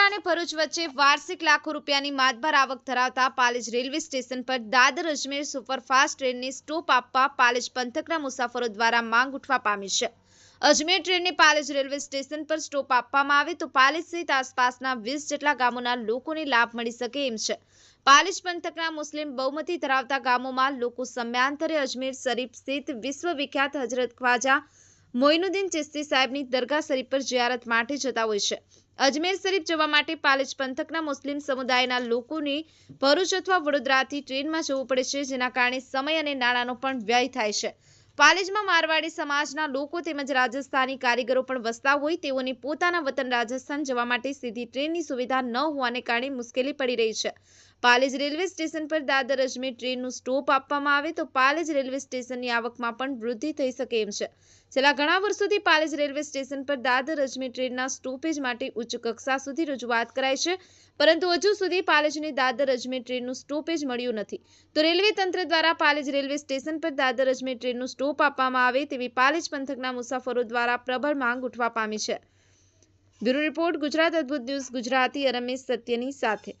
અને ભરૂચ વચ્ચે વાર્ષિક લાખો રૂપિયાની માતભાર આવક ધરાવતા પાલેજ રેલવે સ્ટેશન પર દાદર અજમેર સુપરફાસ્ટ ટ્રેનને સ્ટોપ આપવા પાલેજ પંથકના મુસાફરો દ્વારા માંગ ઉઠવા પામી છે. અજમેર ટ્રેનને પાલેજ રેલવે સ્ટેશન પર સ્ટોપ આપવામાં આવે તો પાલેજ સહિત આસપાસના વીસ જેટલા ગામોના લોકોને લાભ મળી શકે એમ છે. પાલેજ પંથકના મુસ્લિમ બહુમતી ધરાવતા ગામોમાં લોકો સમયાંતરે અજમેર શરીફ સ્થિત વિશ્વવિખ્યાત હજરત ખ્વાજા મોઇનુદ્દીન ચિસ્તી સાહેબની દરગાહ શરીફ પર જિયારત માટે જતા હોય છે. અજમેર શરીફ જવા માટે પાલેજ પંથકના મુસ્લિમ સમુદાયના લોકોને ભરૂચ અથવા વડોદરાથી ટ્રેનમાં જવું પડે છે, જેના કારણે સમય અને નાણાંનો પણ વ્યય થાય છે. પાલેજમાં મારવાડી સમાજના લોકો તેમજ રાજસ્થાની કારીગરો પણ વસતા હોય, તેઓને પોતાના વતન રાજસ્થાન જવા માટે સીધી ટ્રેનની સુવિધા ન હોવાને કારણે મુશ્કેલી પડી રહી છે. પાલેજ રેલવે સ્ટેશન પર દાદર અજમેર ટ્રેનનું સ્ટોપ આપવામાં આવે તો પાલેજ રેલવે સ્ટેશનની આવકમાં પણ વૃદ્ધિ થઈ શકે એમ છે. છેલ્લા ઘણા વર્ષોથી પાલેજ રેલવે સ્ટેશન પર દાદર અજમેર ટ્રેનના સ્ટોપેજ માટે ઉચ્ચ કક્ષા સુધી રજૂઆત કરાઈ છે, પરંતુ હજુ સુધી પાલેજની દાદર અજમેર ટ્રેનનું સ્ટોપેજ મળ્યું નથી. તો રેલવે તંત્ર દ્વારા પાલેજ રેલવે સ્ટેશન પર દાદર અજમેર ટ્રેનનું સ્ટોપ આપવામાં આવે તેવી પાલેજ પંથકના મુસાફરો દ્વારા પ્રબળ માંગ ઉઠવા પામી છે. બ્યુરો રિપોર્ટ ગુજરાત અદ્ભુત ન્યૂઝ ગુજરાતી રમેશ સત્યની સાથે.